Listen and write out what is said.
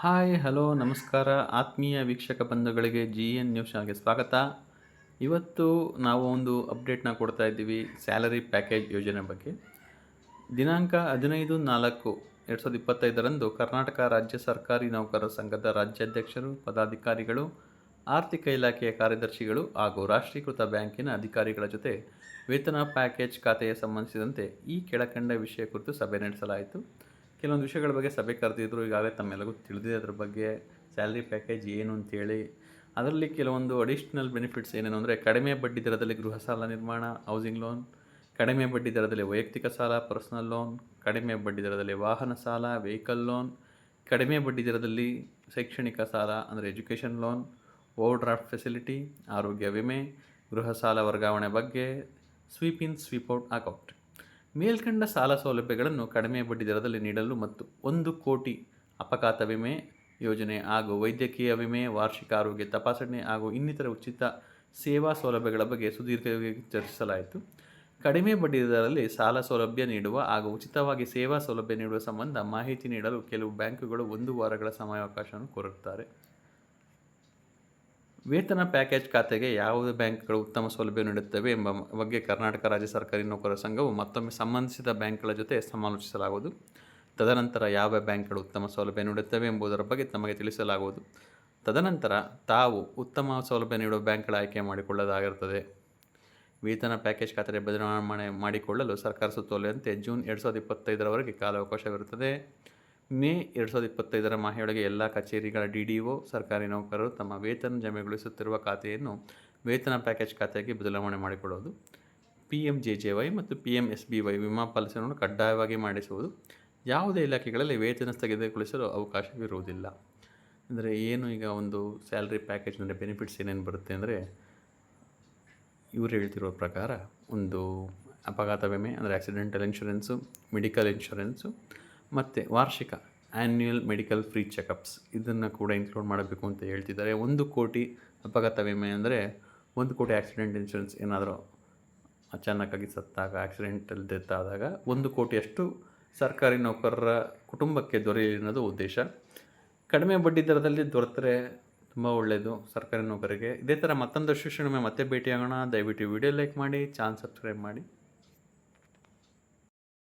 Hi, hello, ನಮಸ್ಕಾರ, ಆತ್ಮೀಯ ವೀಕ್ಷಕ ಬಂಧುಗಳಿಗೆ ಜಿ ಎನ್ ನ್ಯೂಸ್ ಆಗಿ ಸ್ವಾಗತ. ಇವತ್ತು ನಾವು ಒಂದು ಅಪ್ಡೇಟ್ನ ಕೊಡ್ತಾ ಇದ್ದೀವಿ, ಸ್ಯಾಲರಿ ಪ್ಯಾಕೇಜ್ ಯೋಜನೆ ಬಗ್ಗೆ. ದಿನಾಂಕ ಹದಿನೈದು ನಾಲ್ಕು ಎರಡು ಸಾವಿರದ ಇಪ್ಪತ್ತೈದರಂದು ಕರ್ನಾಟಕ ರಾಜ್ಯ ಸರ್ಕಾರಿ ನೌಕರರ ಸಂಘದ ರಾಜ್ಯಾಧ್ಯಕ್ಷರು, ಪದಾಧಿಕಾರಿಗಳು, ಆರ್ಥಿಕ ಇಲಾಖೆಯ ಕಾರ್ಯದರ್ಶಿಗಳು ಹಾಗೂ ರಾಷ್ಟ್ರೀಕೃತ ಬ್ಯಾಂಕಿನ ಅಧಿಕಾರಿಗಳ ಜೊತೆ ವೇತನ ಪ್ಯಾಕೇಜ್ ಖಾತೆಗೆ ಸಂಬಂಧಿಸಿದಂತೆ ಈ ಕೆಳಕಂಡ ವಿಷಯ ಕುರಿತು ಸಭೆ ನಡೆಸಲಾಯಿತು. ಕೆಲವೊಂದು ವಿಷಯಗಳ ಬಗ್ಗೆ ಸಭೆ ಕರೆದಿದ್ರು. ಈಗಾಗಲೇ ತಮ್ಮೆಲ್ಲರಿಗೂ ತಿಳಿದಿದೆ ಅದ್ರ ಬಗ್ಗೆ. ಸ್ಯಾಲ್ರಿ ಪ್ಯಾಕೇಜ್ ಏನು ಅಂತೇಳಿ. ಅದರಲ್ಲಿ ಕೆಲವೊಂದು ಅಡಿಷ್ನಲ್ ಬೆನಿಫಿಟ್ಸ್ ಏನೇನು ಅಂದರೆ, ಕಡಿಮೆ ಬಡ್ಡಿ ದರದಲ್ಲಿ ಗೃಹ ಸಾಲ ನಿರ್ಮಾಣ ಹೌಸಿಂಗ್ ಲೋನ್ ಕಡಿಮೆ ಬಡ್ಡಿ ದರದಲ್ಲಿ ವೈಯಕ್ತಿಕ ಸಾಲ ಪರ್ಸನಲ್ ಲೋನ್ ಕಡಿಮೆ ಬಡ್ಡಿ ದರದಲ್ಲಿ ವಾಹನ ಸಾಲ ವೆಹಿಕಲ್ ಲೋನ್ ಕಡಿಮೆ ಬಡ್ಡಿ ದರದಲ್ಲಿ ಶೈಕ್ಷಣಿಕ ಸಾಲ, ಅಂದರೆ education loan overdraft facility ಆರೋಗ್ಯ ವಿಮೆ, ಗೃಹ ಸಾಲ ವರ್ಗಾವಣೆ ಬಗ್ಗೆ sweep in sweep out account ಮೇಲ್ಕಂಡ ಸಾಲ ಸೌಲಭ್ಯಗಳನ್ನು ಕಡಿಮೆ ಬಡ್ಡಿ ದರದಲ್ಲಿ ನೀಡಲು ಮತ್ತು ಒಂದು ಕೋಟಿ ಅಪಘಾತ ವಿಮೆ ಯೋಜನೆ ಹಾಗೂ ವೈದ್ಯಕೀಯ ವಿಮೆ, ವಾರ್ಷಿಕ ಆರೋಗ್ಯ ತಪಾಸಣೆ ಹಾಗೂ ಇನ್ನಿತರ ಉಚಿತ ಸೇವಾ ಸೌಲಭ್ಯಗಳ ಬಗ್ಗೆ ಸುದೀರ್ಘವಾಗಿ ಚರ್ಚಿಸಲಾಯಿತು. ಕಡಿಮೆ ಬಡ್ಡಿ ದರದಲ್ಲಿ ಸಾಲ ಸೌಲಭ್ಯ ನೀಡುವ ಹಾಗೂ ಉಚಿತವಾಗಿ ಸೇವಾ ಸೌಲಭ್ಯ ನೀಡುವ ಸಂಬಂಧ ಮಾಹಿತಿ ನೀಡಲು ಕೆಲವು ಬ್ಯಾಂಕುಗಳು ಒಂದು ವಾರಗಳ ಸಮಯಾವಕಾಶವನ್ನು ಕೋರುತ್ತಾರೆ. ವೇತನ ಪ್ಯಾಕೇಜ್ ಖಾತೆಗೆ ಯಾವುದೇ ಬ್ಯಾಂಕ್ಗಳು ಉತ್ತಮ ಸೌಲಭ್ಯ ನೀಡುತ್ತವೆ ಎಂಬ ಬಗ್ಗೆ ಕರ್ನಾಟಕ ರಾಜ್ಯ ಸರ್ಕಾರಿ ನೌಕರರ ಸಂಘವು ಮತ್ತೊಮ್ಮೆ ಸಂಬಂಧಿಸಿದ ಬ್ಯಾಂಕ್ಗಳ ಜೊತೆ ಸಮಾಲೋಚಿಸಲಾಗುವುದು. ತದನಂತರ ಯಾವ ಬ್ಯಾಂಕ್ಗಳು ಉತ್ತಮ ಸೌಲಭ್ಯ ನೀಡುತ್ತವೆ ಎಂಬುದರ ಬಗ್ಗೆ ತಮಗೆ ತಿಳಿಸಲಾಗುವುದು. ತದನಂತರ ತಾವು ಉತ್ತಮ ಸೌಲಭ್ಯ ನೀಡುವ ಬ್ಯಾಂಕ್ಗಳ ಆಯ್ಕೆ ಮಾಡಿಕೊಳ್ಳಲಾಗಿರುತ್ತದೆ ವೇತನ ಪ್ಯಾಕೇಜ್ ಖಾತೆ ಬದಲಾವಣೆ ಮಾಡಿಕೊಳ್ಳಲು ಸರ್ಕಾರ ಸುತ್ತೋಲೆಯಂತೆ ಜೂನ್ ಎರಡು ಸಾವಿರದ ಇಪ್ಪತ್ತೈದರವರೆಗೆ ಕಾಲಾವಕಾಶವಿರುತ್ತದೆ. ಮೇ ಎರಡು ಸಾವಿರದ ಇಪ್ಪತ್ತೈದರ ಮಾಹೆಯೊಳಗೆ ಎಲ್ಲ ಕಚೇರಿಗಳ ಡಿ ಡಿ ಒ, ಸರ್ಕಾರಿ ನೌಕರರು ತಮ್ಮ ವೇತನ ಜಮೆಗೊಳಿಸುತ್ತಿರುವ ಖಾತೆಯನ್ನು ವೇತನ ಪ್ಯಾಕೇಜ್ ಖಾತೆಗೆ ಬದಲಾವಣೆ ಮಾಡಿಕೊಡೋದು P M J J Y ಮತ್ತು P M S B Y ವಿಮಾ ಪಾಲಿಸಿಯನ್ನು ಕಡ್ಡಾಯವಾಗಿ ಮಾಡಿಸುವುದು. ಯಾವುದೇ ಇಲಾಖೆಗಳಲ್ಲಿ ವೇತನ ಸ್ಥಗಿತಗೊಳಿಸಲು ಅವಕಾಶವಿರುವುದಿಲ್ಲ. ಅಂದರೆ ಏನು ಈಗ ಒಂದು ಸ್ಯಾಲ್ರಿ ಪ್ಯಾಕೇಜ್ ಅಂದರೆ ಬೆನಿಫಿಟ್ಸ್ ಏನೇನು ಬರುತ್ತೆ ಅಂದರೆ, ಇವರು ಹೇಳ್ತಿರೋ ಪ್ರಕಾರ ಒಂದು ಅಪಘಾತ ವಿಮೆ, ಅಂದರೆ ಆಕ್ಸಿಡೆಂಟಲ್ ಇನ್ಶೂರೆನ್ಸು, ಮೆಡಿಕಲ್ ಇನ್ಶೂರೆನ್ಸು ಮತ್ತು ವಾರ್ಷಿಕ ಆ್ಯನ್ಯುಯಲ್ ಮೆಡಿಕಲ್ ಫ್ರೀ ಚೆಕಪ್ಸ್ ಇದನ್ನು ಕೂಡ ಇನ್ಕ್ಲೂಡ್ ಮಾಡಬೇಕು ಅಂತ ಹೇಳ್ತಿದ್ದಾರೆ. ಒಂದು ಕೋಟಿ ಅಪಘಾತ ವಿಮೆ ಅಂದರೆ ಒಂದು ಕೋಟಿ ಆಕ್ಸಿಡೆಂಟ್ ಇನ್ಶೂರೆನ್ಸ್ ಏನಾದರೂ ಅಚಾನಕ್ಕಾಗಿ ಸತ್ತಾಗ ಆಕ್ಸಿಡೆಂಟಲ್ ಡೆತ್ ಆದಾಗ ಒಂದು ಕೋಟಿಯಷ್ಟು ಸರ್ಕಾರಿ ನೌಕರರ ಕುಟುಂಬಕ್ಕೆ ದೊರೆಯಲಿ ಅನ್ನೋದು ಉದ್ದೇಶ. ಕಡಿಮೆ ಬಡ್ಡಿ ದರದಲ್ಲಿ ದೊರೆತರೆ ತುಂಬ ಒಳ್ಳೆಯದು ಸರ್ಕಾರಿ ನೌಕರಿಗೆ. ಇದೇ ಥರ ಮತ್ತೊಂದು ಶಿಕ್ಷಣ ಮತ್ತೆ ಭೇಟಿಯಾಗೋಣ. ದಯವಿಟ್ಟು ವಿಡಿಯೋ ಲೈಕ್ ಮಾಡಿ ಚಾನಲ್ ಸಬ್ಸ್ಕ್ರೈಬ್ ಮಾಡಿ.